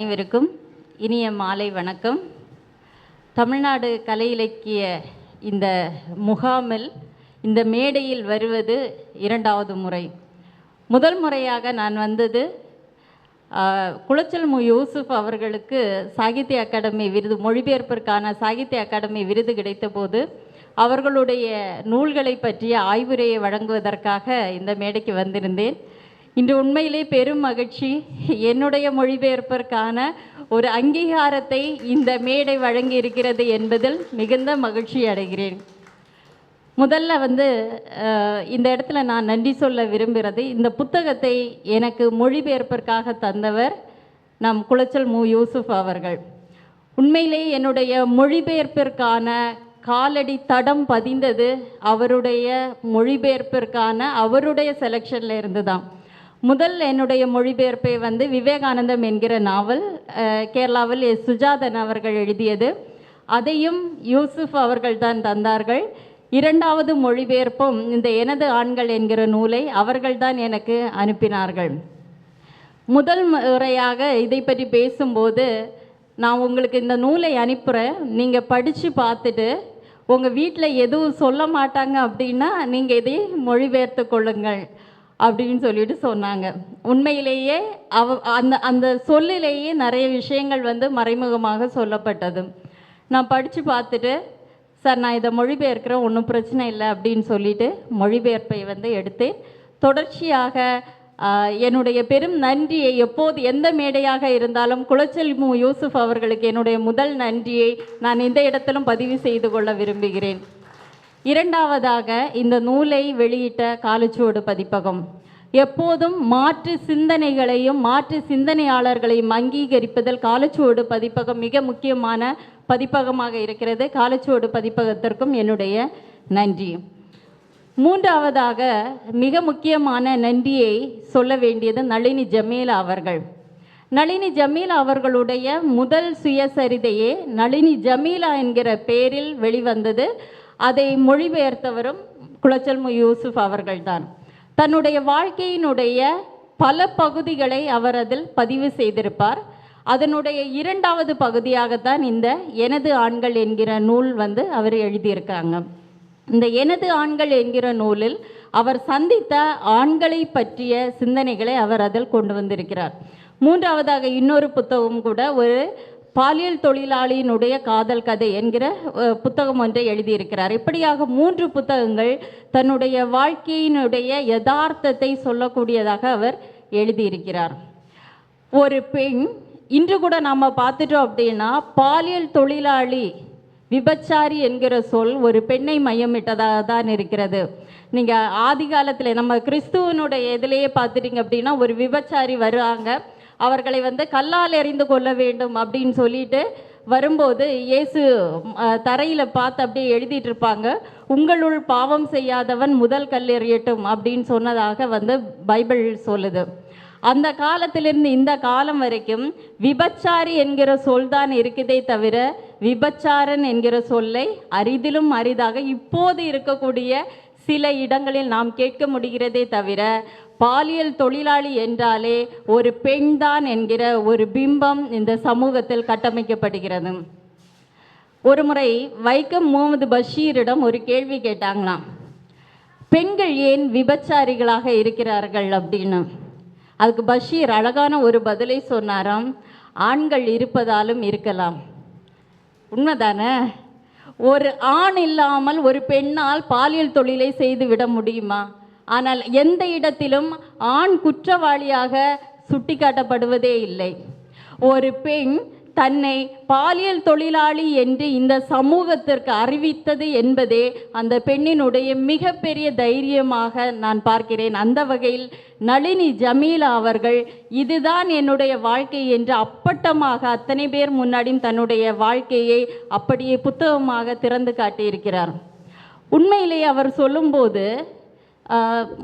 அனைவருக்கும் இனிய மாலை வணக்கம். தமிழ்நாடு கலை இலக்கிய இந்த முகாமில் இந்த மேடையில் வருவது இரண்டாவது முறை. முதல் முறையாக நான் வந்தது குளச்சல் மு. யூசுப் அவர்களுக்கு சாகித்ய அகாடமி விருது மொழிபெயர்ப்பிற்கான சாகித்ய அகாடமி விருது கிடைத்தபோது அவர்களுடைய நூல்களை பற்றிய ஆய்வுரையை வழங்குவதற்காக இந்த மேடைக்கு வந்திருந்தேன். இன்று உண்மையிலே பெரும் மகிழ்ச்சி. என்னுடைய மொழிபெயர்ப்பிற்கான ஒரு அங்கீகாரத்தை இந்த மேடை வழங்கி இருக்கிறது என்பதில் மிகுந்த மகிழ்ச்சி அடைகிறேன். முதல்ல வந்து இந்த இடத்துல நான் நன்றி சொல்ல விரும்புகிறது. இந்த புத்தகத்தை எனக்கு மொழிபெயர்ப்பிற்காக தந்தவர் நம் குளச்சல் மு. யூசுப் அவர்கள். உண்மையிலே என்னுடைய மொழிபெயர்ப்பிற்கான காலடி தடம் பதிந்தது அவருடைய மொழிபெயர்ப்பிற்கான அவருடைய செலெக்ஷனில் இருந்து தான் முதல் என்னுடைய மொழிபெயர்ப்பை வந்து விவேகானந்தம் என்கிற நாவல் கேரளாவில் எஸ். சுஜாதன் அவர்கள் எழுதியது. அதையும் யூசுஃப் அவர்கள் தான் தந்தார்கள். இரண்டாவது மொழிபெயர்ப்பும் இந்த எனது ஆண்கள் என்கிற நூலை அவர்கள்தான் எனக்கு அனுப்பினார்கள். முதல் முறையாக இதை பற்றி பேசும்போது நான் உங்களுக்கு இந்த நூலை அனுப்புகிறேன் நீங்கள் படித்து பார்த்துட்டு உங்கள் வீட்டில் எதுவும் சொல்ல மாட்டாங்க அப்படின்னா நீங்கள் இதை மொழிபெயர்த்து கொள்ளுங்கள். அப்படின்னு சொல்லிட்டு சொன்னாங்க. உண்மையிலேயே அவ அந்த அந்த சொல்லிலேயே நிறைய விஷயங்கள் வந்து மறைமுகமாக சொல்லப்பட்டது. நான் படித்து பார்த்துட்டு சார் நான் இதை மொழிபெயர்க்கிறேன் ஒன்றும் பிரச்சனை இல்லை அப்படின்னு சொல்லிட்டு மொழிபெயர்ப்பை வந்து எடுத்தேன் தொடர்ச்சியாக என்னுடைய பெரும் நன்றியை எப்போது எந்த மேடையாக இருந்தாலும் குளச்சல் மு யூசுப் அவர்களுக்கு என்னுடைய முதல் நன்றியை நான் இந்த இடத்திலும் பதிவு செய்து கொள்ள விரும்புகிறேன். இரண்டாவதாக இந்த நூலை வெளியிட்ட காலச்சுவடு பதிப்பகம். எப்போதும் மாற்று சிந்தனைகளையும் மாற்று சிந்தனையாளர்களையும் அங்கீகரிப்பதில் காலச்சுவடு பதிப்பகம் மிக முக்கியமான பதிப்பகமாக இருக்கிறது. காலச்சுவடு பதிப்பகத்திற்கும் என்னுடைய நன்றி. மூன்றாவதாக மிக முக்கியமான நன்றியை சொல்ல வேண்டியது நளினி ஜமீலா அவர்கள். நளினி ஜமீலா அவர்களுடைய முதல் சுயசரிதையே நளினி ஜமீலா என்கிற பெயரில் வெளிவந்தது. அதை மொழிபெயர்த்தவரும் குளச்சல் மு யூசுப் அவர்கள்தான். தன்னுடைய வாழ்க்கையினுடைய பல பகுதிகளை அவர் அதில் பதிவு செய்திருப்பார். அதனுடைய இரண்டாவது பகுதியாகத்தான் இந்த எனது ஆண்கள் என்கிற நூல் வந்து அவர் எழுதியிருக்காங்க. இந்த எனது ஆண்கள் என்கிற நூலில் அவர் சந்தித்த ஆண்களை பற்றிய சிந்தனைகளை அவர் அதில் கொண்டு வந்திருக்கிறார். மூன்றாவதாக இன்னொரு புத்தகம் கூட ஒரு பாலியல் தொழிலாளியினுடைய காதல் கதை என்கிற புத்தகம் ஒன்றை எழுதியிருக்கிறார். இப்படியாக மூன்று புத்தகங்கள் தன்னுடைய வாழ்க்கையினுடைய யதார்த்தத்தை சொல்லக்கூடியதாக அவர் எழுதியிருக்கிறார். ஒரு பெண் இன்று கூட நாம் பார்த்துட்டோம் அப்படின்னா பாலியல் தொழிலாளி விபச்சாரி என்கிற சொல் ஒரு பெண்ணை மையமிட்டதாக தான் இருக்கிறது. நீங்கள் ஆதி காலத்தில் நம்ம கிறிஸ்துவனுடைய இதிலேயே பார்த்துட்டீங்க அப்படின்னா ஒரு விபச்சாரி வருவாங்க. அவர்களை வந்து கல்லால் எறிந்து கொள்ள வேண்டும் அப்படின்னு சொல்லிட்டு வரும்போது இயேசு தரையில் பார்த்து அப்படியே எழுதிட்டு இருப்பாங்க. உங்களுள் பாவம் செய்யாதவன் முதல் கல் எறியட்டும் அப்படின்னு சொன்னதாக வந்து பைபிள் சொல்லுது. அந்த காலத்திலிருந்து இந்த காலம் வரைக்கும் விபச்சாரி என்கிற சொல் தான் இருக்குதே தவிர விபச்சாரன் என்கிற சொல்லை அரிதிலும் அரிதாக இப்போது இருக்கக்கூடிய சில இடங்களில் நாம் கேட்க முடிகிறதே தவிர பாலியல் தொழிலாளி என்றாலே ஒரு பெண்தான் என்கிற ஒரு பிம்பம் இந்த சமூகத்தில் கட்டமைக்கப்படுகிறது. ஒரு முறை வைக்கம் முகமது பஷீரிடம் ஒரு கேள்வி கேட்டாங்களாம். பெண்கள் ஏன் விபச்சாரிகளாக இருக்கிறார்கள் அப்படின்னு. அதுக்கு பஷீர் அழகான ஒரு பதிலை சொன்னாராம். ஆண்கள் இருப்பதாலும் இருக்கலாம். உண்மைதானே? ஒரு ஆண் இல்லாமல் ஒரு பெண்ணால் பாலியல் தொழிலை செய்து விட முடியுமா? ஆனால் எந்த இடத்திலும் ஆண் குற்றவாளியாக சுட்டிக்காட்டப்படுவதே இல்லை. ஒரு பெண் தன்னை பாலியல் தொழிலாளி என்று இந்த சமூகத்திற்கு அறிவித்தது என்பதே அந்த பெண்ணினுடைய மிகப்பெரிய தைரியமாக நான் பார்க்கிறேன். அந்த வகையில் நளினி ஜமீலா அவர்கள் இதுதான் என்னுடைய வாழ்க்கை என்று அப்பட்டமாக அத்தனை பேர் முன்னாடியும் தன்னுடைய வாழ்க்கையை அப்படியே புத்தகமாக திறந்து காட்டியிருக்கிறார். உண்மையிலேயே அவர் சொல்லும்போது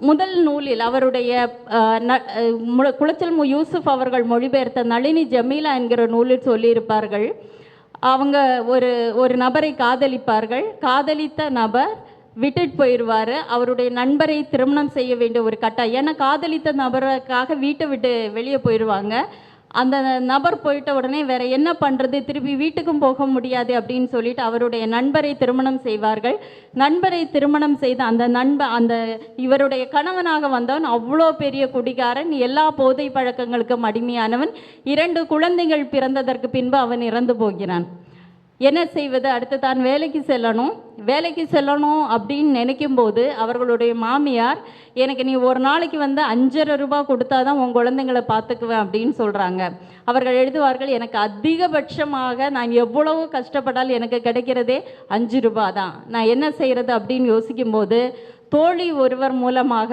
முதல் நூலில் அவருடைய ந- குளச்சல் மு யூசுப் அவர்கள் மொழிபெயர்த்த நளினி ஜமீலா என்கிற நூலில் சொல்லியிருப்பார்கள். அவங்க ஒரு ஒரு நபரை காதலிப்பார்கள். காதலித்த நபர் விட்டுட்டு போயிடுவார். அவருடைய நண்பரை திருமணம் செய்ய வேண்டிய ஒரு கட்டாயம். ஏன்னா காதலித்த நபருக்காக வீட்டை விட்டு வெளியே போயிடுவாங்க. அந்த நபர் போயிட்ட உடனே வேற என்ன பண்ணுறது திருப்பி வீட்டுக்கும் போக முடியாது அப்படின்னு சொல்லிட்டு அவருடைய நண்பரை திருமணம் செய்வார்கள். நண்பரை திருமணம் செய்த அந்த நண்ப அந்த இவருடைய கணவனாக வந்தவன் அவ்வளோ பெரிய குடிகாரன் எல்லா போதை பழக்கங்களுக்கும் அடிமையானவன். இரண்டு குழந்தைகள் பிறந்ததற்கு பின்பு அவன் இறந்து போகிறான். என்ன செய்வது? அடுத்து தான் வேலைக்கு செல்லணும். வேலைக்கு செல்லணும் அப்படின்னு நினைக்கும் போது அவர்களுடைய மாமியார் எனக்கு நீ ஒரு நாளைக்கு வந்து அஞ்சரை ரூபாய் கொடுத்தா தான் உன் குழந்தைங்களை பார்த்துக்குவேன் அப்படின்னு சொல்கிறாங்க அவர்கள் எழுதுவார்கள் எனக்கு அதிகபட்சமாக நான் எவ்வளவு கஷ்டப்பட்டால் எனக்கு கிடைக்கிறதே அஞ்சு ரூபா தான். நான் என்ன செய்கிறது அப்படின்னு யோசிக்கும்போது தோழி ஒருவர் மூலமாக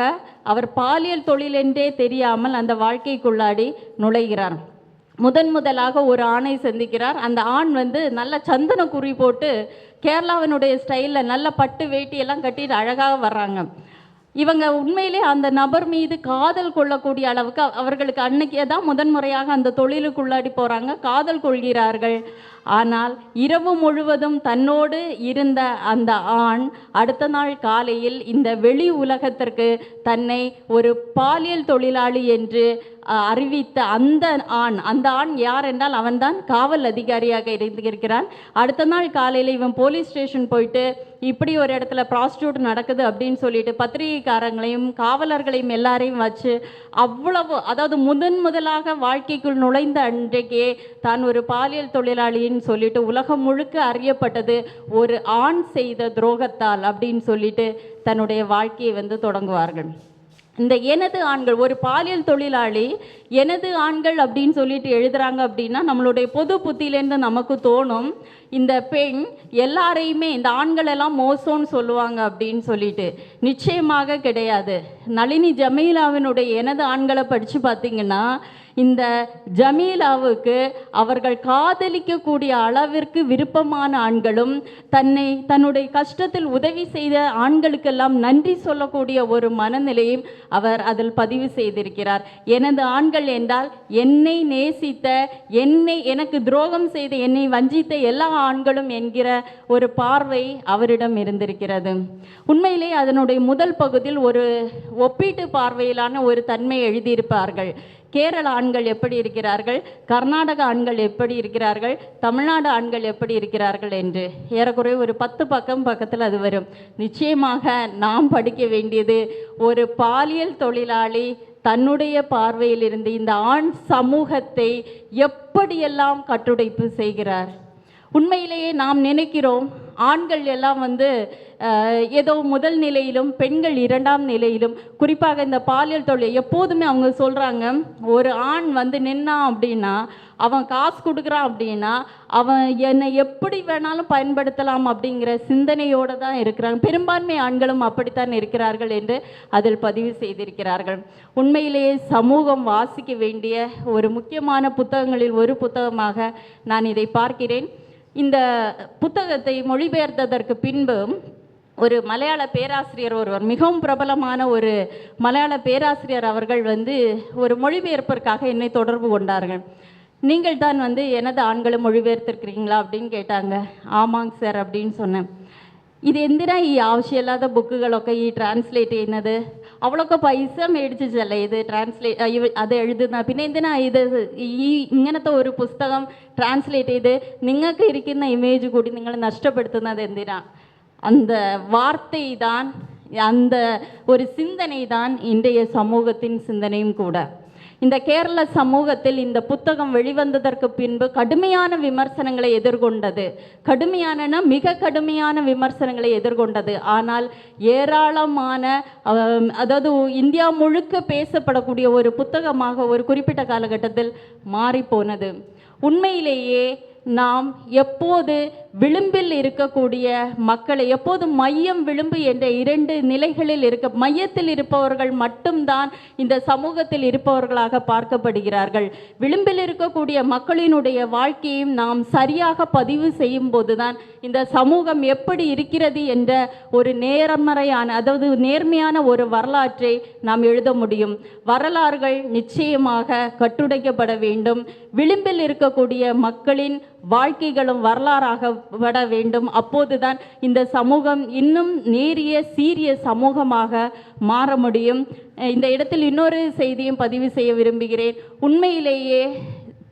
அவர் பாலியல் தொழிலென்றே தெரியாமல் அந்த வாழ்க்கைக்குள்ளாடி நுழைகிறார். முதன் முதலாக ஒரு ஆணை சந்திக்கிறார். அந்த ஆண் வந்து நல்ல சந்தன குறி போட்டு கேரளாவினுடைய ஸ்டைலில் நல்ல பட்டு வேட்டி எல்லாம் கட்டிட்டு அழகாக வர்றாங்க. இவங்க உண்மையிலே அந்த நபர் மீது காதல் கொள்ளக்கூடிய அளவுக்கு அவர்களுக்கு அன்னைக்கே தான் முதன்முறையாக அந்த தொழிலுக்குள்ளாடி போகிறாங்க காதல் கொள்கிறார்கள். ஆனால் இரவு முழுவதும் தன்னோடு இருந்த அந்த ஆண் அடுத்த நாள் காலையில் இந்த வெளி உலகத்திற்கு தன்னை ஒரு பாலியல் தொழிலாளி என்று அறிவித்த அந்த ஆண் அந்த ஆண் யார் என்றால் அவன்தான் காவல் அதிகாரியாக இருந்திருக்கிறான் அடுத்த நாள் காலையில் இவன் போலீஸ் ஸ்டேஷன் போயிட்டு இப்படி ஒரு இடத்துல ப்ராஸ்டியூட் நடக்குது அப்படின்னு சொல்லிட்டு பத்திரிகைக்காரங்களையும் காவலர்களையும் எல்லாரையும் வச்சு அவ்வளவு அதாவது முதன் முதலாக வாழ்க்கைக்குள் நுழைந்த அன்றைக்கே தான் ஒரு பாலியல் தொழிலாளின்னு சொல்லிட்டு உலகம் முழுக்க அறியப்பட்டது ஒரு ஆண் செய்த துரோகத்தால் அப்படின்னு சொல்லிட்டு தன்னுடைய வாழ்க்கையை வந்து தொடங்குவார்கள். இந்த எனது ஆண்கள் ஒரு பாலியல் தொழிலாளி எனது ஆண்கள் அப்படின்னு சொல்லிட்டு எழுதுறாங்க அப்படின்னா நம்மளுடைய பொது புத்தியிலேருந்து நமக்கு தோணும் இந்த பெண் எல்லாரையுமே இந்த ஆண்களெல்லாம் மோசம்னு சொல்லுவாங்க அப்படின்னு சொல்லிட்டு. நிச்சயமாக கிடையாது. நளினி ஜமீலாவினுடைய எனது ஆண்களை படித்து பார்த்தீங்கன்னா இந்த ஜமீலாவுக்கு அவர்கள் காதலிக்கக்கூடிய அளவிற்கு விருப்பமான ஆண்களும் தன்னை தன்னுடைய கஷ்டத்தில் உதவி செய்த ஆண்களுக்கெல்லாம் நன்றி சொல்லக்கூடிய ஒரு மனநிலையும் அவர் அதில் பதிவு செய்திருக்கிறார். எனது ஆண்கள் என்றால் என்னை நேசித்த என்னை எனக்கு துரோகம் செய்த என்னை வஞ்சித்த எல்லா ஆண்களும் என்கிற ஒரு பார்வை அவரிடம் இருந்திருக்கிறது. உண்மையிலே அதனுடைய முதல் பகுதியில் ஒரு ஒப்பீட்டு பார்வையிலான ஒரு தன்மை எழுதியிருப்பார்கள். கேரள ஆண்கள் எப்படி இருக்கிறார்கள்? கர்நாடக ஆண்கள் எப்படி இருக்கிறார்கள்? தமிழ்நாடு ஆண்கள் எப்படி இருக்கிறார்கள் என்று. ஏறக்குறைய ஒரு பத்து பக்கம் பக்கத்தில் அது வரும். நிச்சயமாக நாம் படிக்க வேண்டியது ஒரு பாலியல் தொழிலாளி தன்னுடைய பார்வையில் இருந்து இந்த ஆண் சமூகத்தை எப்படியெல்லாம் கட்டுடைப்பு செய்கிறார்? உண்மையிலேயே நாம் நினைக்கிறோம் ஆண்கள் எல்லாம் வந்து ஏதோ முதல் நிலையிலும் பெண்கள் இரண்டாம் நிலையிலும் குறிப்பாக இந்த பாலியல் தொழில் எப்போதுமே அவங்க சொல்கிறாங்க ஒரு ஆண் வந்து நின்னான் அப்படின்னா அவன் காசு கொடுக்குறான் அப்படின்னா அவன் என்னை எப்படி வேணாலும் பயன்படுத்தலாம் அப்படிங்கிற சிந்தனையோடு தான் இருக்கிறாங்க. பெரும்பான்மை ஆண்களும் அப்படித்தான் இருக்கிறார்கள் என்று அதில் பதிவு செய்திருக்கிறார்கள். உண்மையிலேயே சமூகம் வாசிக்க வேண்டிய ஒரு முக்கியமான புத்தகங்களில் ஒரு புத்தகமாக நான் இதை பார்க்கிறேன். இந்த புத்தகத்தை மொழிபெயர்த்ததற்கு பின்பு ஒரு மலையாள பேராசிரியர் ஒருவர் மிகவும் பிரபலமான ஒரு மலையாள பேராசிரியர் அவர்கள் வந்து ஒரு மொழிபெயர்ப்பிற்காக என்னை தொடர்பு கொண்டார்கள். நீங்கள் தான் வந்து எனது ஆண்களை மொழிபெயர்த்திருக்கிறீங்களா அப்படின்னு கேட்டாங்க. ஆமாங்க சார் அப்படின்னு சொன்னேன். இது எந்திடா இ அவசியம் இல்லாத బుక్కులొక్క இ ట్రాన్స్లేట్ என்னது? അവളൊക്കെ പൈസ മേടിച്ചല്ലേ ഇത് ട്രാൻസ്ലേറ്റ് അത് എഴുതുന്ന പിന്നെ എന്തിനാ ഇത് ഈ ഇങ്ങനത്തെ ഒരു പുസ്തകം ട്രാൻസ്ലേറ്റ് ചെയ്ത് നിങ്ങൾക്ക് ഇരിക്കുന്ന ഇമേജ് കൂടി നിങ്ങൾ നഷ്ടപ്പെടുത്തുന്നത് എന്തിനാ அந்த வார்த்தை தான் அந்த ஒரு சிந்தனை தான் இன்றைய சமூகத்தின் சிந்தனையும் கூட இந்த கேரள சமூகத்தில் இந்த புத்தகம் வெளிவந்ததற்கு பின்பு கடுமையான விமர்சனங்களை எதிர்கொண்டது. கடுமையான மிக கடுமையான விமர்சனங்களை எதிர்கொண்டது. ஆனால் ஏராளமான அதாவது இந்தியா முழுக்க பேசப்படக்கூடிய ஒரு புத்தகமாக ஒரு குறிப்பிட்ட காலகட்டத்தில் மாறிப்போனது. உண்மையிலேயே நாம் எப்போது விளிம்பில் இருக்கக்கூடிய மக்களை எப்போது மையம் விளிம்பு என்ற இரண்டு நிலைகளில் இருக்க மையத்தில் இருப்பவர்கள் மட்டும்தான் இந்த சமூகத்தில் இருப்பவர்களாக பார்க்கப்படுகிறார்கள். விளிம்பில் இருக்கக்கூடிய மக்களினுடைய வாழ்க்கையும் நாம் சரியாக பதிவு செய்யும் போதுதான் இந்த சமூகம் எப்படி இருக்கிறது என்ற ஒரு நேர்மறையான அதாவது நேர்மையான ஒரு வரலாற்றை நாம் எழுத முடியும். வரலாறுகள் நிச்சயமாக கட்டுடைக்கப்பட வேண்டும். விளிம்பில் இருக்கக்கூடிய மக்களின் வாழ்க்கைகளும் வரலாறாக வேண்டும். அப்போதுதான் இந்த சமூகம் இன்னும் நேரிய சீரிய சமூகமாக மாற முடியும். இந்த இடத்தில் இன்னொரு செய்தியும் பதிவு செய்ய விரும்புகிறேன். உண்மையிலேயே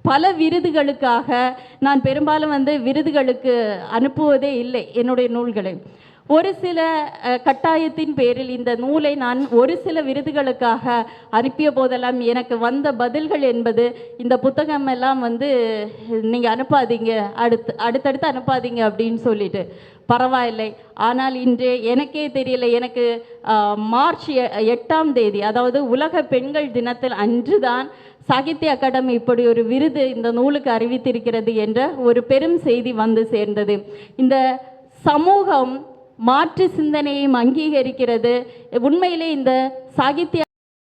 பல விருதுகளுக்காக நான் பெரும்பாலும் வந்து விருதுகளுக்கு அனுப்புவதே இல்லை என்னுடைய நூல்களை. ஒரு சில கட்டாயத்தின் பேரில் இந்த நூலை நான் ஒரு சில விருதுகளுக்காக அனுப்பிய போதெல்லாம் எனக்கு வந்த பதில்கள் என்பது இந்த புத்தகம் எல்லாம் வந்து நீங்கள் அனுப்பாதீங்க அடுத்து அடுத்தடுத்து அனுப்பாதீங்க அப்படின்னு சொல்லிட்டு. பரவாயில்லை. ஆனால் இன்று எனக்கே தெரியல எனக்கு மார்ச் எ- எட்டாம் தேதி அதாவது உலக பெண்கள் தினத்தில் அன்று தான் சாகித்ய அகாடமி இப்படி ஒரு விருது இந்த நூலுக்கு அறிவித்திருக்கிறது என்ற ஒரு பெரும் செய்தி வந்து சேர்ந்தது. இந்த சமூகம் மாற்று சிந்தனையும் அங்கீகரிக்கிறது. உண்மையிலே இந்த சாகித்ய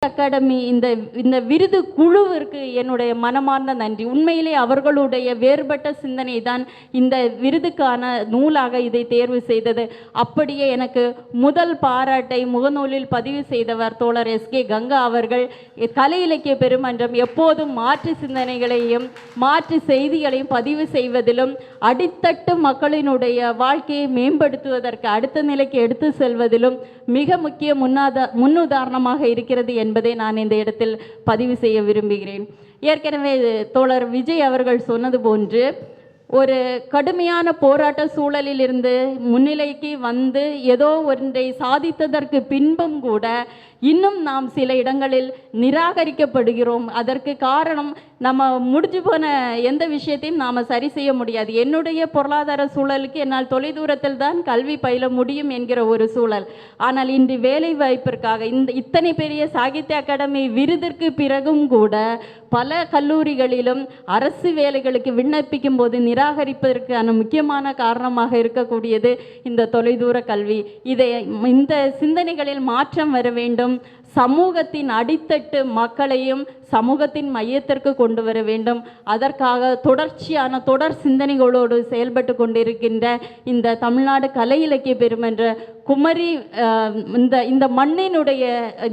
அகாடமி இந்த இந்த விருது குழுவிற்கு என்னுடைய மனமார்ந்த நன்றி. உண்மையிலே அவர்களுடைய வேறுபட்ட சிந்தனை தான் இந்த விருதுக்கான நூலாக இதை தேர்வு செய்தது. அப்படியே எனக்கு முதல் பாராட்டை முகநூலில் பதிவு செய்தவர் தோழர் எஸ்கே கங்கா அவர்கள். கலை இலக்கிய பெருமன்றம் எப்போதும் மாற்று சிந்தனைகளையும் மாற்று செய்திகளையும் பதிவு செய்வதிலும் அடித்தட்டு மக்களினுடைய வாழ்க்கையை மேம்படுத்துவதற்கு அடுத்த நிலைக்கு எடுத்து செல்வதிலும் மிக முக்கிய முன்னாத முன்னுதாரணமாக இருக்கிறது என்பது என்பதை நான் இந்த இடத்தில் பதிவு செய்ய விரும்புகிறேன். ஏற்கனவே தோழர் விஜய் அவர்கள் சொன்னது போன்று ஒரு கடுமையான போராட்ட சூழலில் இருந்து முன்னிலைக்கு வந்து ஏதோ ஒன்றை சாதித்ததற்கு பின்பும் கூட இன்னும் நாம் சில இடங்களில் நிராகரிக்கப்படுகிறோம். அதற்கு காரணம் நம்ம முடிஞ்சு போன எந்த விஷயத்தையும் நாம் சரி செய்ய முடியாது. என்னுடைய பொருளாதார சூழலுக்கு என்னால் தொலைதூரத்தில் தான் கல்வி பயில முடியும் என்கிற ஒரு சூழல். ஆனால் இன்று வேலை வாய்ப்பிற்காக இந்த இத்தனை பெரிய சாகித்ய அகாடமி விருதிற்கு பிறகும் கூட பல கல்லூரிகளிலும் அரசு வேலைகளுக்கு விண்ணப்பிக்கும் போது நிராகரிப்பதற்கான முக்கியமான காரணமாக இருக்கக்கூடியது இந்த தொலைதூர கல்வி. இதை இந்த சிந்தனைகளில் மாற்றம் வர வேண்டும். சமூகத்தின் அடித்தட்டு மக்களையும் சமூகத்தின் மையத்திற்கு கொண்டு வர வேண்டும். அதற்காக தொடர்ச்சியான தொடர் சிந்தனைகளோடு செயல்பட்டு கொண்டிருக்கின்ற இந்த தமிழ்நாடு கலை இலக்கிய பெருமென்ற குமரி இந்த இந்த மண்ணினுடைய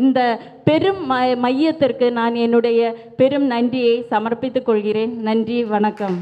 இந்த பெரும் ம மையத்திற்கு நான் என்னுடைய பெரும் நன்றியை சமர்ப்பித்துக் கொள்கிறேன். நன்றி வணக்கம்.